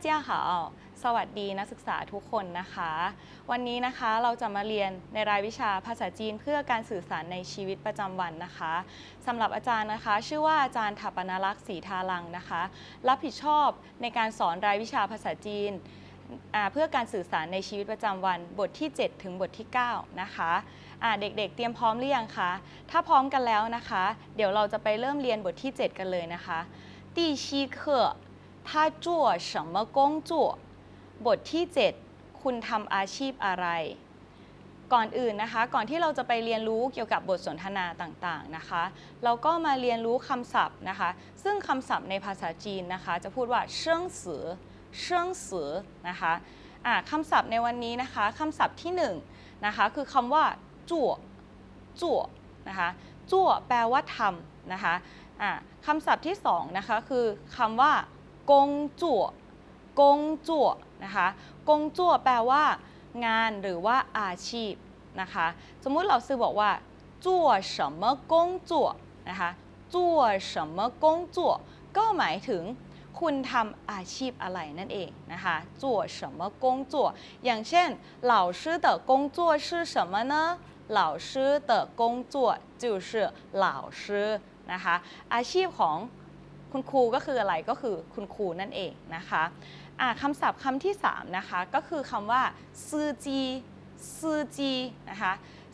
家好สวัสดีนักศึกษาทุกคนนะคะ วันนี้นะคะเราจะมาเรียนในรายวิชาภาษาจีนเพื่อการสื่อสารในชีวิตประจำวันนะคะสำหรับอาจารย์นะคะ ชื่อว่าอาจารย์ถัปนลักษณ์ศรีทาลังนะคะ รับผิดชอบในการสอนรายวิชาภาษาจีนอ่าเพื่อการสื่อสารในชีวิตประจำวัน บทที่ 7 ถึงบทที่ 9 นะคะอ่าเด็กๆ เตรียมพร้อมหรือยังคะ ถ้าพร้อมกันแล้วนะคะ เดี๋ยวเราจะไปเริ่มเรียนบทที่ 7 กันเลยนะคะ第七课 他做什么工作บทที่ 7 คุณทำอาชีพอะไร ก่อนอื่นนะคะ ก่อนที่เราจะไปเรียนรู้เกี่ยวกับบทสนทนาต่างๆนะคะ เราก็มาเรียนรู้คำศัพท์นะคะ ซึ่งคำศัพท์ในภาษาจีนนะคะ จะพูดว่าเชิงสือเชิงสือนะคะอ่าคำศัพท์ในวันนี้นะคะคำศัพท์ที่หนึ่งนะคะคือคำว่าจั่วจั่วนะคะจั่วแปลว่าทำนะคะอ่าคำศัพท์ที่สองนะคะคือคำว่า กงจั่ว กงจั่วนะคะกงจั่วแปลว่า งานหรือว่าอาชีพนะคะ สมมุติเราซื้อบอกว่า做什么工作นะคะ做什么工作ก็หมายถึง คุณทำอาชีพอะไรนั่นเองนะคะ做什么工作อย่างเช่น老师的工作是什么呢老师的工作就是老师นะคะ อาชีพของ คุณครูก็คืออะไรก็คือคุณครูนั่นเองนะคะอ่าคำศัพท์คำที่3นะคะก็คือคำว่าซื่อจีซื่อจีนะคะ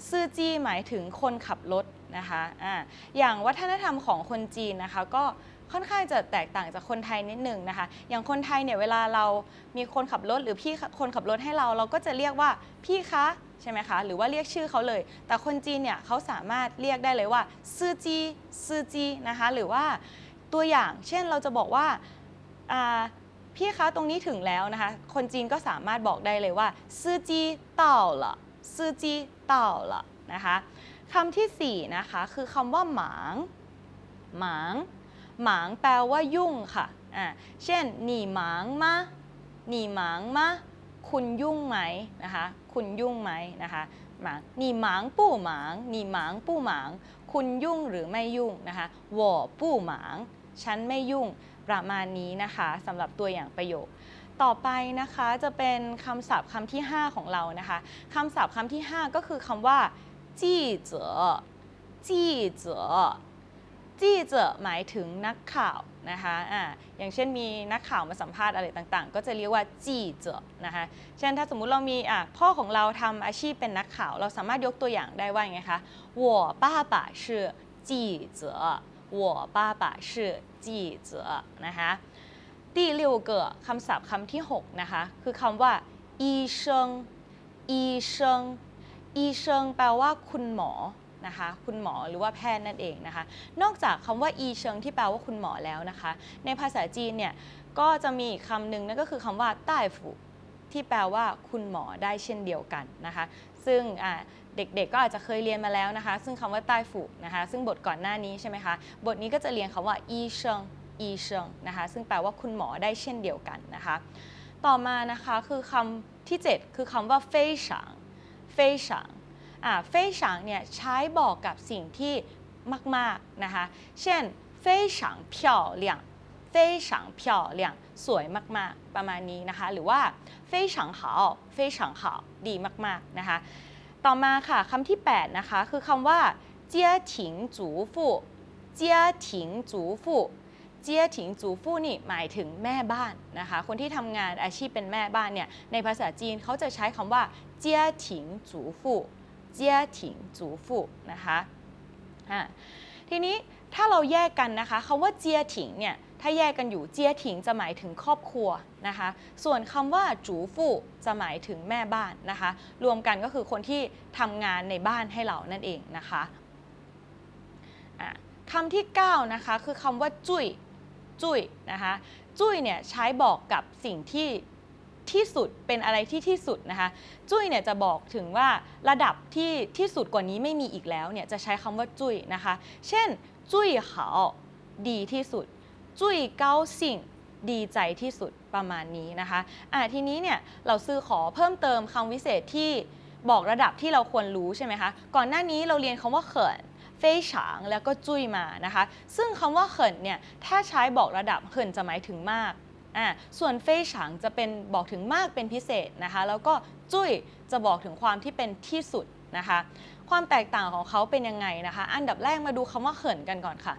ซื่อจีหมายถึงคนขับรถนะคะอ่าอย่างวัฒนธรรมของคนจีนนะคะก็ค่อนข้างจะแตกต่างจากคนไทยนิดหนึ่งนะคะ อย่างคนไทยเนี่ยเวลาเรามีคนขับรถหรือพี่คนขับรถให้เราเราก็จะเรียกว่าพี่คะใช่ไหมคะ หรือว่าเรียกชื่อเขาเลย แต่คนจีนเนี่ยเขาสามารถเรียกได้เลยว่าซื่อจีซื่อจีนะคะ หรือว่า ตัวอย่าง เช่นเราจะบอกว่าพี่คะตรงนี้ถึงแล้วนะคะ คนจีนก็สามารถบอกได้เลยว่าซื่อจีเต่าละซื่อจีเต่าละนะคะคำที่ 4 นะคะคือคำว่าหมางหมางหมางแปลว่ายุ่งค่ะเช่นหนีหมางมะหนีหมางมะคุณยุ่งไหมนะคะคุณยุ่งไหมนะคะหมางหนีหมางปู่หมางหนีหมางปู่หมาง คุณยุ่งหรือไม่ยุ่งนะคะ我不忙 ฉันไม่ยุ่งประมาณนี้นะคะสำหรับตัวอย่างประโยค ต่อไปนะคะจะเป็นคำศัพท์คำที่ 5 ของเรานะคะคำศัพท์คำที่ 5 ก็คือคำว่าจี้เจ๋อจี้เจ๋อจี้เจ๋อหมายถึงนักข่าวนะคะอ่าอย่างเช่นมีนักข่าวมาสัมภาษณ์อะไรต่างๆ ก็จะเรียกว่าจี้เจ๋อนะคะเช่นถ้าสมมุติเรามีอ่ะพ่อของเราทำอาชีพเป็นนักข่าว เราสามารถยกตัวอย่างได้ว่าไงคะ我爸爸是记者 我爸爸是记者นะคะ第六个คำศัพท์คำที่ 6 นะคะ คือคำว่าอีเชิงอีเชิงอีเชิงแปลว่าคุณหมอนะคะ คุณหมอหรือว่าแพทย์นั่นเองนะคะ นอกจากคำว่าอีเชิงที่แปลว่าคุณหมอแล้วนะคะ ในภาษาจีนเนี่ยก็จะมีอีกคำหนึ่งนั่นก็คือคำว่าใต้ฝูที่แปลว่าคุณหมอได้เช่นเดียวกันนะคะ ซึ่งอ่า เด็กๆ ก็อาจจะเคยเรียนมาแล้วนะคะ ซึ่งคำว่าใต้ฝูนะคะ ซึ่งบทก่อนหน้านี้ใช่ไหมคะ บทนี้ก็จะเรียนคำว่าอีเชิงอีเชิงนะคะ ซึ่งแปลว่าคุณหมอได้เช่นเดียวกันนะคะ ต่อมานะคะคือคำที่ 7 คือคำว่าเฟยฉางเฟยฉางอ่าเฟยฉางเนี่ยใช้บอกกับสิ่งที่มากๆนะคะ เช่น非常漂亮非常漂亮สวยมากๆ ประมาณนี้นะคะ หรือว่า非常好非常好ดีมากๆนะคะ ต่อมาค่ะคำที่ 8 นะคะ คือคำว่าเจียถิงจูฟู่เจียถิงจูฟู่เจียถิงจูฟู่นี่หมายถึงแม่บ้านนะคะ คนที่ทำงานอาชีพเป็นแม่บ้านเนี่ยในภาษาจีนเขาจะใช้คำว่าเจียถิงจูฟู่เจียถิงจูฟู่นะคะทีนี้ถ้าเราแยกกันนะคะคำว่าเจียถิงเนี่ย ถ้าแยกกันอยู่เจียถิงจะหมายถึงครอบครัวนะคะ ส่วนคำว่าจูฟู่จะหมายถึงแม่บ้านนะคะ รวมกันก็คือคนที่ทำงานในบ้านให้เรานั่นเองนะคะะคำที่ 9 นะคะ คือคำว่าจุ้ยจุ้ยนะคะ จุ้ยเนี่ยใช้บอกกับสิ่งที่ที่สุดเป็นอะไรที่ที่สุดนะคะ จุ้ยเนี่ยจะบอกถึงว่าระดับที่ที่สุดกว่านี้ไม่มีอีกแล้วเนี่ยจะใช้คำว่าจุ้ยนะคะ เช่น จุ้ยเหาดีที่สุด จุ้ยเก้าสิ่งดีใจที่สุดประมาณนี้นะคะอะทีนี้เนี่ยเราซื้อขอเพิ่มเติมคำวิเศษที่บอกระดับที่เราควรรู้ใช่ไหมคะ ก่อนหน้านี้เราเรียนคำว่าเขินเฟยฉางแล้วก็จุ้ยมานะคะ ซึ่งคำว่าเขินเนี่ยถ้าใช้บอกระดับเขินจะหมายถึงมากอ่าส่วนเฟยฉางจะเป็นบอกถึงมากเป็นพิเศษนะคะ แล้วก็จุ้ยจะบอกถึงความที่เป็นที่สุดนะคะ ความแตกต่างของเขาเป็นยังไงนะคะ อันดับแรกมาดูคำว่าเหินกันก่อนค่ะ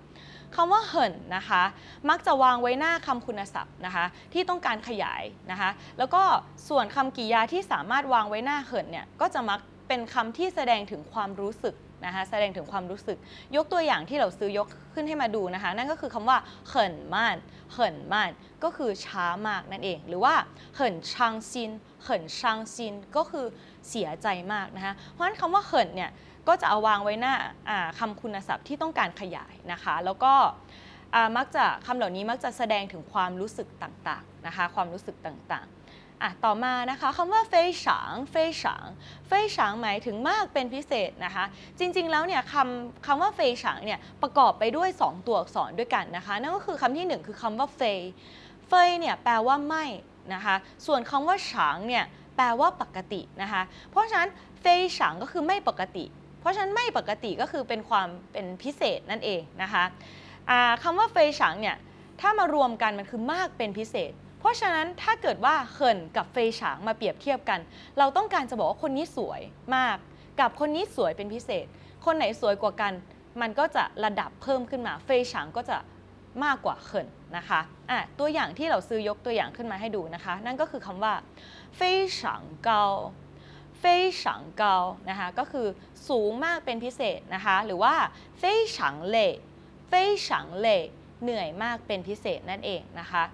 คำว่าเหินนะคะ มักจะวางไว้หน้าคำคุณศัพท์นะคะ ที่ต้องการขยายนะคะ แล้วก็ส่วนคำกริยาที่สามารถวางไว้หน้าเหินเนี่ยก็จะมักเป็นคำที่แสดงถึงความรู้สึกนะคะแสดงถึงความรู้สึก ยกตัวอย่างที่เราซื้อยกขึ้นให้มาดูนะคะ นั่นก็คือคำว่าเหินมานเหินมานก็คือช้ามากนั่นเอง หรือว่าเหินชางซินเหินชางซินก็คือเสียใจมากนะคะเพราะฉะนั้นคำว่าเหินเนี่ย ก็จะเอาวางไว้หน้าคำคุณศัพท์ที่ต้องการขยายนะคะ แล้วก็มักจะคำเหล่านี้มักจะแสดงถึงความรู้สึกต่างๆนะคะความรู้สึกต่างๆอะต่อมานะคะคำว่าเฟยฉางเฟยฉางเฟยฉางหมายถึงมากเป็นพิเศษนะคะ จริงๆแล้วเนี่ยคำคำว่าเฟยฉางเนี่ยประกอบไปด้วย 2 ตัวอักษรด้วยกันนะคะนั่นก็คือคำที่ 1 คือคำว่าเฟยเฟยเนี่ยแปลว่าไม่นะคะส่วนคำว่าฉางเนี่ยแปลว่าปกตินะคะ เพราะฉะนั้นเฟยฉางก็คือไม่ปกติ เพราะฉะนั้นไม่ปกติก็คือเป็นความเป็นพิเศษนั่นเองนะคะอ่าคำว่าเฟยฉางเนี่ยถ้ามารวมกันมันคือมากเป็นพิเศษ เพราะฉะนั้นถ้าเกิดว่าเขินกับเฟยฉางมาเปรียบเทียบกัน เราต้องการจะบอกว่าคนนี้สวยมาก กับคนนี้สวยเป็นพิเศษ คนไหนสวยกว่ากัน มันก็จะระดับเพิ่มขึ้นมา เฟยฉางก็จะมากกว่าเขินนะคะะตัวอย่างที่เราซื้อยกตัวอย่างขึ้นมาให้ดูนะคะ นั่นก็คือคำว่า เฟยฉังเกานะคะก็คือสูงมากเป็นพิเศษนะคะหรือว่าเฟยฉังเล่เฟยฉังเล่เหนื่อยมากเป็นพิเศษนั่นเองนะคะ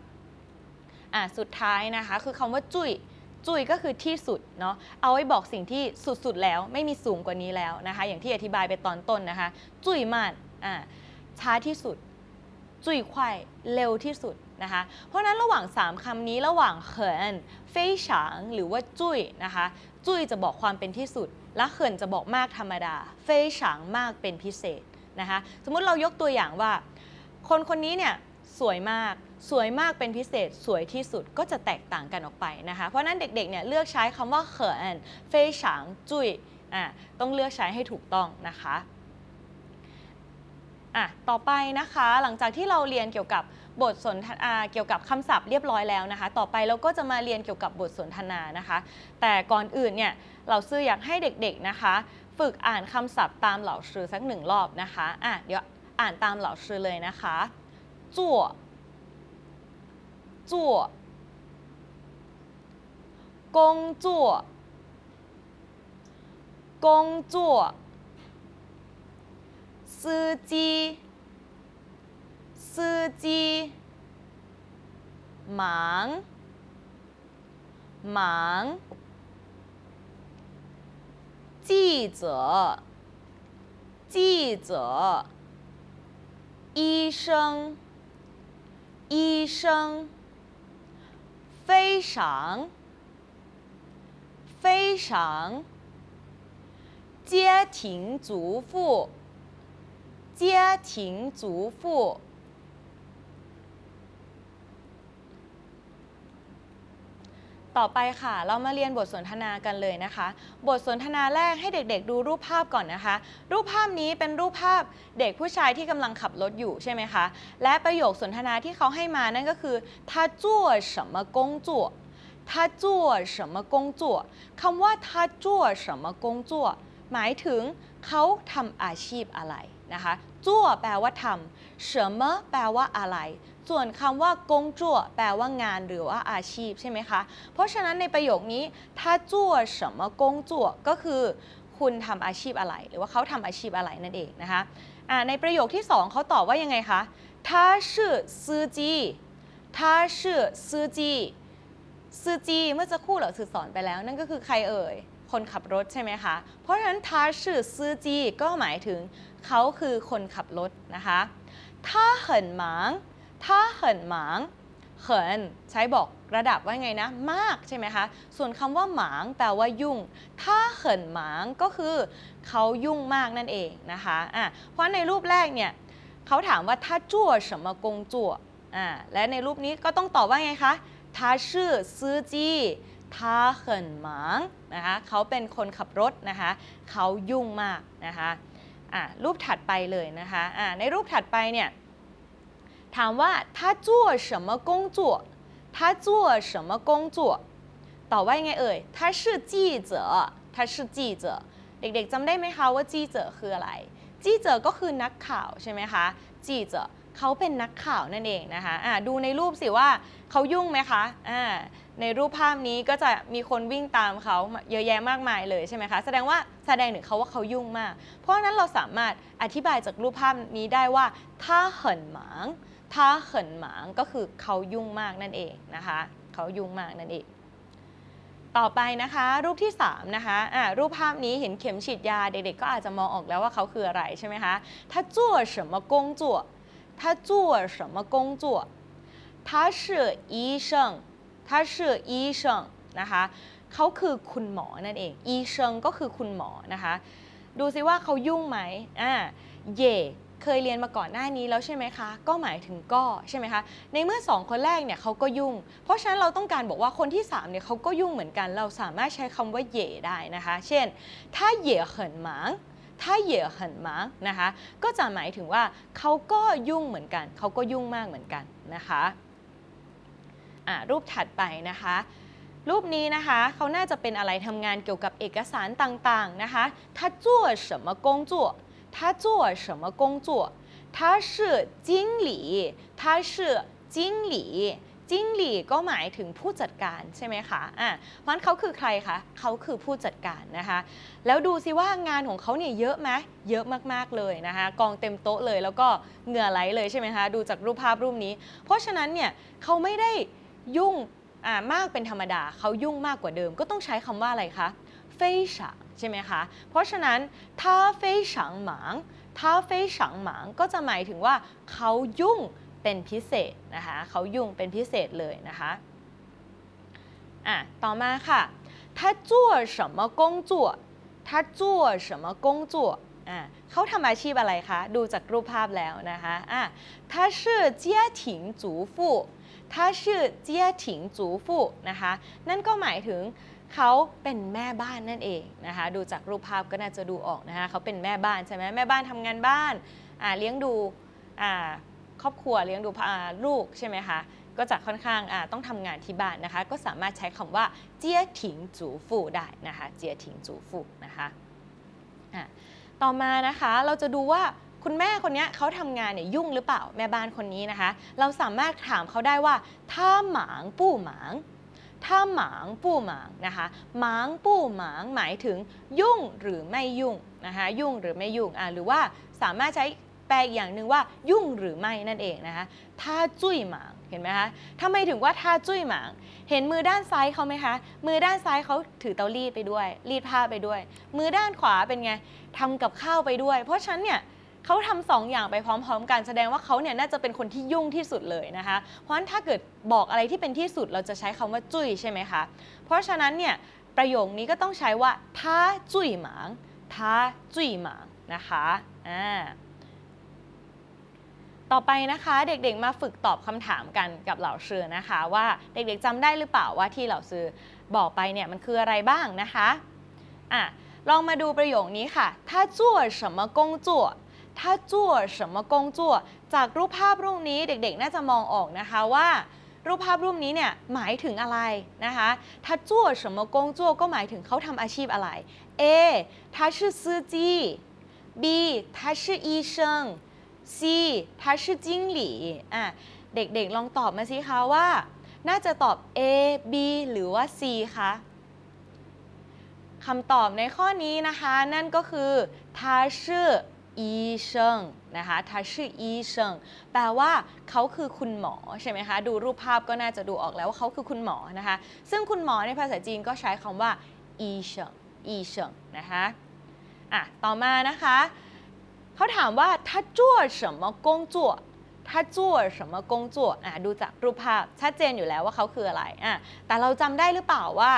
อ่าสุดท้ายนะคะคือคำว่าจุยจุยก็คือที่สุดเนาะเอาไว้บอกสิ่งที่สุดสุดแล้วไม่มีสูงกว่านี้แล้วนะคะ อย่างที่อธิบายไปตอนต้นนะคะ จุยมากอ่าช้าที่สุด จุยควายเร็วที่สุด นะคะ เพราะนั้นระหว่าง 3คำนี้ระหว่างเขินเฟยฉางหรือว่าจุ้ยนะคะ จุ้ยจะบอกความเป็นที่สุด และเขินจะบอกมากธรรมดา เฟยฉางมากเป็นพิเศษนะคะ สมมุติเรายกตัวอย่างว่า คนคนนี้เนี่ยสวยมากสวยมากเป็นพิเศษสวยที่สุดก็จะแตกต่างกันออกไปนะคะ เพราะนั้นเด็กๆเนี่ยเลือกใช้คำว่าเขินเฟยฉางจุ้ยอะต้องเลือกใช้ให้ถูกต้องนะคะอะต่อไปนะคะหลังจากที่เราเรียนเกี่ยวกับ บทสนทนาเกี่ยวกับคำศัพท์เรียบร้อยแล้วนะคะ ต่อไปเราก็จะมาเรียนเกี่ยวกับบทสนทนานะคะ แต่ก่อนอื่นเนี่ยเราซื้ออยากให้เด็กๆนะคะ ฝึกอ่านคำศัพท์ตามเหล่าชื่อสักหนึ่งรอบนะคะอะเดี๋ยวอ่านตามเหล่าชื่อเลยนะคะจั่วจั่วกงจั่วกงจั่วซื้อจี 司机忙忙记者记者医生，医生，非常，非常，家庭主妇，家庭主妇。 ต่อไปค่ะ เรามาเรียนบทสนทนากันเลยนะคะ บทสนทนาแรกให้เด็กๆ ดูรูปภาพก่อนนะคะ รูปภาพนี้เป็นรูปภาพเด็กผู้ชายที่กำลังขับรถอยู่ใช่ไหมคะ และประโยคสนทนาที่เขาให้มานั่นก็คือ他做什么工作他做什么工作คำว่า他做什么工作หมายถึงเขาทำอาชีพอะไรนะคะจั่วแปลว่าทำเฉมแปลว่าอะไร ส่วนคำว่ากงจั่วแปลว่างานหรือว่าอาชีพใช่ไหมคะ เพราะฉะนั้นในประโยคนี้ถ้าจั่ว什么กงจั่วก็คือคุณทำอาชีพอะไร หรือว่าเขาทำอาชีพอะไรนั่นเองนะคะอ่าในประโยคที่สองเขาตอบว่ายังไงคะ他是司机他是司机司机เมื่อสักครู่เราสื่อสอนไปแล้ว นั่นก็คือใครเอ่ย คนขับรถใช่ไหมคะ เพราะฉะนั้น他是司机ก็หมายถึงเขาคือคนขับรถนะคะ 他很忙他很忙เขินใช้บอกระดับว่าไงนะ มากใช่ไหมคะ ส่วนคำว่าหมางแปลว่ายุ่ง ถ้าเขินหมางก็คือเขายุ่งมากนั่นเองนะคะอ่ะเพราะในรูปแรกเนี่ยเขาถามว่าถ้าจั่ว什么工作อ่าและในรูปนี้ก็ต้องตอบว่าไงคะ他是司机他很忙นะคะเขาเป็นคนขับรถนะคะเขายุ่งมากนะคะอ่ะรูปถัดไปเลยนะคะอ่ะในรูปถัดไปเนี่ย ถามว่า他做什么工作他 他做什么工作ตอบว่ายังไงเอ่ย他是记者他是记者เด็กๆจำได้ไหมคะว่าจีเจอคืออะไร จีเจอก็คือนักข่าวใช่ไหมคะ จีเจอเขาเป็นนักข่าวนั่นเองนะคะอ่ะดูในรูปสิว่าเขายุ่งไหมคะอ่าในรูปภาพนี้ก็จะมีคนวิ่งตามเขาเยอะแยะมากมายเลยใช่ไหมคะ แสดงว่าแสดงถึงเขาว่าเขายุ่งมาก เพราะฉะนั้นเราสามารถอธิบายจากรูปภาพนี้ได้ว่าถ้าเหินหมาง ถ้าเหินหมางก็คือเขายุ่งมากนั่นเองนะคะเขายุ่งมากนั่นเอง ต่อไปนะคะ รูปที่ 3 นะคะอ่ารูปภาพนี้เห็นเข็มฉีดยาเด็กๆก็อาจจะมองออกแล้วว่าเขาคืออะไรใช่ไหมคะ他做什么工作他做什么工作他是医生他是医生นะคะเขาคือคุณหมอนั่นเอง医生ก็คือคุณหมอนะคะ ดูซิว่าเขายุ่งไหมอ่าเย่ เคยเรียนมาก่อนหน้านี้แล้วใช่ไหมคะ ก็หมายถึงก็ใช่ไหมคะ ในเมื่อสองคนแรกเนี่ยเขาก็ยุ่ง เพราะฉะนั้นเราต้องการบอกว่าคนที่3เนี่ยเขาก็ยุ่งเหมือนกัน เราสามารถใช้คำว่าเย่ได้นะคะ เช่น ถ้าเย่เหินหมางถ้าเย่เหินหมางนะคะ ก็จะหมายถึงว่าเขาก็ยุ่งเหมือนกัน เขาก็ยุ่งมากเหมือนกันนะคะอ่ารูปถัดไปนะคะ รูปนี้นะคะเขาน่าจะเป็นอะไรทำงานเกี่ยวกับเอกสารต่างๆนะคะ他做什么工作 他做什么工作他是经理他是经理经理ก็หมายถึงผู้จัดการใช่ไหมคะอ่ะเพราะฉะนั้นเขาคือใครคะเขาคือผู้จัดการนะคะ แล้วดูสิว่างานของเขาเนี่ยเยอะไหมเยอะมากๆเลยนะคะ กองเต็มโต๊ะเลยแล้วก็เหงื่อไหลเลยใช่ไหมคะดูจากรูปภาพรูปนี้ เพราะฉะนั้นเนี่ยเขาไม่ได้ยุ่ง อ่ามากเป็นธรรมดาเขายุ่งมากกว่าเดิมก็ต้องใช้คำว่าอะไรคะ非常 ใช่ไหมคะ เพราะฉะนั้น他非常忙他非常忙ก็จะหมายถึงว่าเขายุ่งเป็นพิเศษนะคะเขายุ่งเป็นพิเศษเลยนะคะอ่ะต่อมาค่ะ他做什么工作他做什么工作อ่ะเขาทำอาชีพอะไรคะ ดูจากรูปภาพแล้วนะคะอ่ะ他是家庭主妇他是家庭主妇นะคะ นั่นก็หมายถึง เขาเป็นแม่บ้านนั่นเองนะคะ ดูจากรูปภาพก็น่าจะดูออกนะคะเขาเป็นแม่บ้านใช่ไหมแม่บ้านทำงานบ้านเลี้ยงดูครอบครัวเลี้ยงดูลูกใช่ไหมคะก็จะค่อนข้างต้องทำงานที่บ้านนะคะ ก็สามารถใช้คำว่าเจียถิงจูฟู่ได้นะคะเจียถิงจูฟู่นะคะะต่อมานะคะเราจะดูว่าคุณแม่คนนี้เขาทำงานเนี่ยยุ่งหรือเปล่าแม่บ้านคนนี้นะคะ เราสามารถถามเขาได้ว่าถ้าหมางปู้หมาง ถ้าหมางปู้หมางนะคะหมางปู้หมางหมายถึงยุ่งหรือไม่ยุ่งนะคะยุ่งหรือไม่ยุ่งอะหรือว่าสามารถใช้แปลอีกอย่างหนึ่งว่ายุ่งหรือไม่นั่นเองนะคะถ้าจุ้ยหมางเห็นไหมคะทำไมถึงว่าถ้าจุ้ยหมาง เห็นมือด้านซ้ายเขาไหมคะ มือด้านซ้ายเขาถือเตารีดไปด้วย รีดผ้าไปด้วย มือด้านขวาเป็นไงทำกับข้าวไปด้วย เพราะฉะนั้นเนี่ย เขาทำสองอย่างไปพร้อม ๆ กันแสดงว่าเขาเนี่ยน่าจะเป็นคนที่ยุ่งที่สุดเลยนะคะ เพราะฉะนั้นถ้าเกิดบอกอะไรที่เป็นที่สุดเราจะใช้คำว่าจุ้ยใช่ไหมคะ เพราะฉะนั้นเนี่ยประโยคนี้ก็ต้องใช้ว่าท้าจุ้ยหมางท้าจุ้ยหมางนะคะอ่า ต่อไปนะคะเด็กๆมาฝึกตอบคำถามกันกับเหล่าเชือนะคะ ว่าเด็กๆจำได้หรือเปล่าว่าที่เหล่าซื้อบอกไปเนี่ยมันคืออะไรบ้างนะคะอ่ะลองมาดูประโยคนี้ค่ะ他做什么工作 他做什么工作จากรูปภาพรูปนี้เด็กๆ น่าจะมองออกนะคะว่า รูปภาพรูปนี้เนี่ยหมายถึงอะไรนะคะ他做什么工作ก็หมายถึงเขาทำอาชีพอะไร A 他是司机 B 他是医生 C 他是经理อ่ะเด็กๆ ลองตอบมาสิคะว่า น่าจะตอบ A B หรือว่า C คะคำตอบในข้อนี้นะคะ นั่นก็คือ他是 医生นะคะ他是医生แปลว่าเขาคือคุณหมอใช่ไหมคะ ดูรูปภาพก็น่าจะดูออกแล้วว่าเขาคือคุณหมอนะคะ ซึ่งคุณหมอในภาษาจีนก็ใช้คำว่า医生医生นะคะอ่ะต่อมานะคะ เขาถามว่า他做什么工作他做什么工作อ่ะดูจากรูปภาพชัดเจนอยู่แล้วว่าเขาคืออะไรอ่ะแต่เราจำได้หรือเปล่าว่า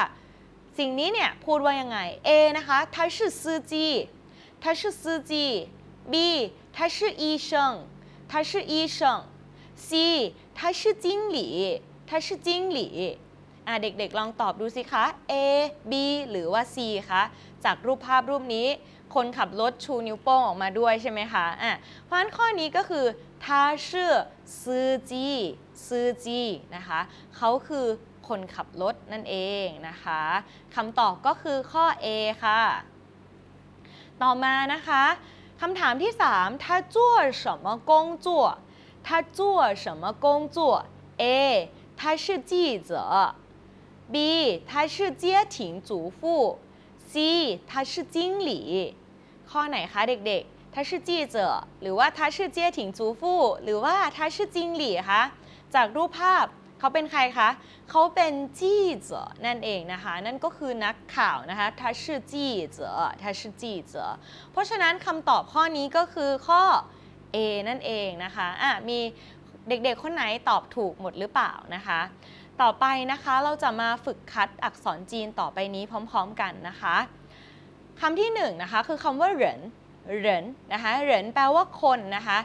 สิ่งนี้เนี่ยพูดว่ายังไง A นะคะ他是司机他是司机 B 他是医生他是医生 C 他是经理他是经理อ่ะเด็กๆ ลองตอบดูสิคะ A B หรือว่า C คะจากรูปภาพรูปนี้ คนขับรถชูนิ้วโป้งออกมาด้วยใช่ไหมคะอ่ะเพราะฉะนั้นข้อนี้ก็คือ他是司机司 ซื้อจีนะคะเขาคือคนขับรถนั่นเองนะคะคำตอบก็คือข้อ A ค่ะ ต่อมานะคะ คำถามที่ 3他做什么工作他做什么工作 A 他是记者 B 他是家庭主妇 C 他是经理ข้อไหนคะเด็กๆ他是记者หรือว่า他是家庭主妇หรือว่า他是经理คะจากรูปภาพ เขาเป็นใครคะเขาเป็นจี้เจอนั่นเองนะคะ นั่นก็คือนักข่าวนะคะ他是记者他是记者เพราะฉะนั้นคำตอบข้อนี้ก็คือข้อ A นั่นเองนะคะอ่ะมีเด็กๆ คนไหนตอบถูกหมดหรือเปล่านะคะ ต่อไปนะคะเราจะมาฝึกคัดอักษรจีนต่อไปนี้พร้อมๆกันนะคะคำที่หนึ่งนะคะคือคำว่าเหรินเหรินนะคะเหรินแปลว่าคนนะคะ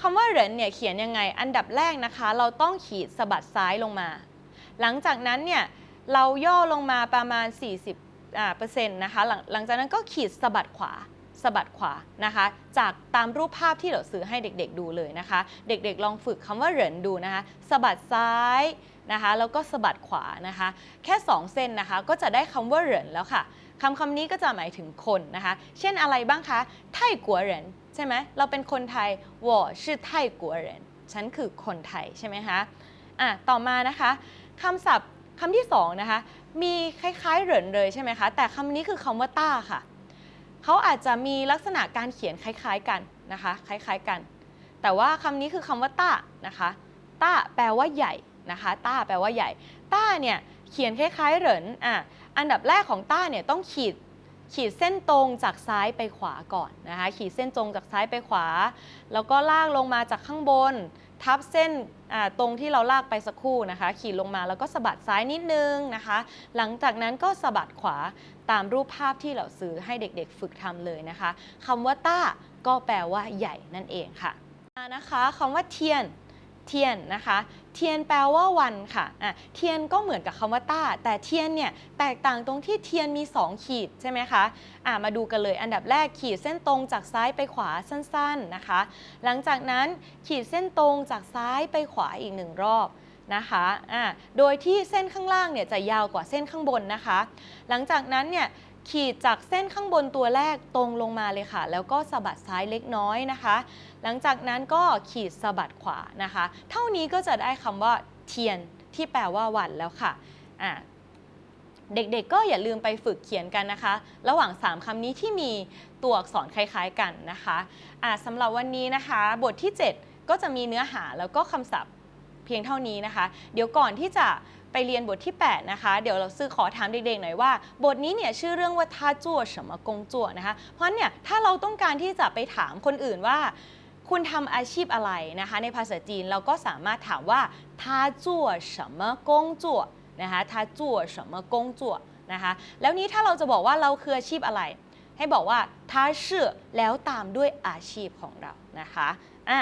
คำว่าเหรินเนี่ยเขียนยังไง อันดับแรกนะคะ เราต้องขีดสะบัดซ้ายลงมา หลังจากนั้นเนี่ยเราย่อลงมาประมาณ 40อ่าเปอร์เซ็นต์นะคะหลังหลังจากนั้นก็ขีดสะบัดขวาสะบัดขวานะคะ จากตามรูปภาพที่เราซื้อให้เด็กๆดูเลยนะคะ เด็กๆลองฝึกคำว่าเหรินดูนะคะสะบัดซ้ายนะคะแล้วก็สะบัดขวานะคะ แค่ 2 เส้นนะคะ ก็จะได้คำว่าเหรินแล้วค่ะคำคำนี้ก็จะหมายถึงคนนะคะ เช่นอะไรบ้างคะไทกัวเหริน ใช่ไหมเราเป็นคนไทย我是ไทกัวเหรินฉันคือคนไทยใช่ไหมคะอะต่อมานะคะคำศัพท์คำที่สองนะคะ มีคล้ายๆเหรินเลยใช่ไหมคะ แต่คำนี้คือคำว่าต้าค่ะ เขาอาจจะมีลักษณะการเขียนคล้ายๆกันนะคะ คล้ายๆกัน แต่ว่าคำนี้คือคำว่าต้านะคะ ต้าแปลว่าใหญ่นะคะ ต้าแปลว่าใหญ่ ต้าเนี่ยเขียนคล้ายๆเหรินอะ อันดับแรกของต้าเนี่ยต้องขีด ขีดเส้นตรงจากซ้ายไปขวาก่อนนะคะ ขีดเส้นตรงจากซ้ายไปขวา แล้วก็ลากลงมาจากข้างบน ทับเส้นตรงที่เราลากไปสักครู่นะคะ ขีดลงมาแล้วก็สะบัดซ้ายนิดนึงนะคะ หลังจากนั้นก็สะบัดขวาตามรูปภาพที่เราซื้อให้เด็กๆ ฝึกทำเลยนะคะคำว่าต้าก็แปลว่าใหญ่นั่นเองค่ะนะคะคำว่าเทียนเทียนนะคะ เทียนแปลว่าวันค่ะอะ เทียนก็เหมือนกับคำว่าต้า แต่เทียนเนี่ยแตกต่างตรงที่เทียนมี 2 ขีดใช่ไหมคะอะมาดูกันเลย อันดับแรกขีดเส้นตรงจากซ้ายไปขวาสั้น ๆนะคะ หลังจากนั้นขีดเส้นตรงจากซ้ายไปขวาอีกหนึ่งรอบนะคะอะโดยที่เส้นข้างล่างเนี่ยจะยาวกว่าเส้นข้างบนนะคะ หลังจากนั้นเนี่ย ขีดจากเส้นข้างบนตัวแรกตรงลงมาเลยค่ะ แล้วก็สะบัดซ้ายเล็กน้อยนะคะ หลังจากนั้นก็ขีดสะบัดขวานะคะ เท่านี้ก็จะได้คำว่าเทียนที่แปลว่าวันแล้วค่ะอะเด็กๆ ก็อย่าลืมไปฝึกเขียนกันนะคะ ระหว่าง 3คำนี้ที่มีตัวอักษรคล้ายๆกันนะคะอะสำหรับวันนี้นะคะ บทที่ 7 ก็จะมีเนื้อหาแล้วก็คำศัพท์เพียงเท่านี้นะคะ เดี๋ยวก่อนที่จะ ไปเรียนบทที่ 8 นะคะ เดี๋ยวเราซื้อขอถามเด็กๆหน่อยว่า บทนี้เนี่ยชื่อเรื่องว่าท่าจั่วเฉมกงจั่วนะคะ เพราะเนี่ยถ้าเราต้องการที่จะไปถามคนอื่นว่า คุณทำอาชีพอะไรนะคะ ในภาษาจีนเราก็สามารถถามว่าท่าจั่วเฉมกงจั่วนะคะท่าจั่วเฉมกงจั่วนะคะ แล้วนี้ถ้าเราจะบอกว่าเราคืออาชีพอะไร ให้บอกว่าท่าเชื่อแล้วตามด้วยอาชีพของเรานะคะอ่า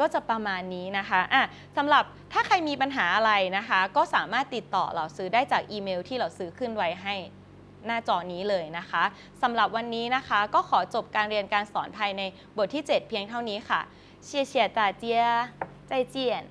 ก็จะประมาณนี้นะคะอะสำหรับถ้าใครมีปัญหาอะไรนะคะ ก็สามารถติดต่อเหล่าซื้อได้จากอีเมลที่เหล่าซื้อขึ้นไว้ให้หน้าจอนี้เลยนะคะสำหรับวันนี้นะคะก็ขอจบการเรียนการสอนภายในบทที่ 7 เพียงเท่านี้ค่ะเชียเชียตาเจียใจเจียน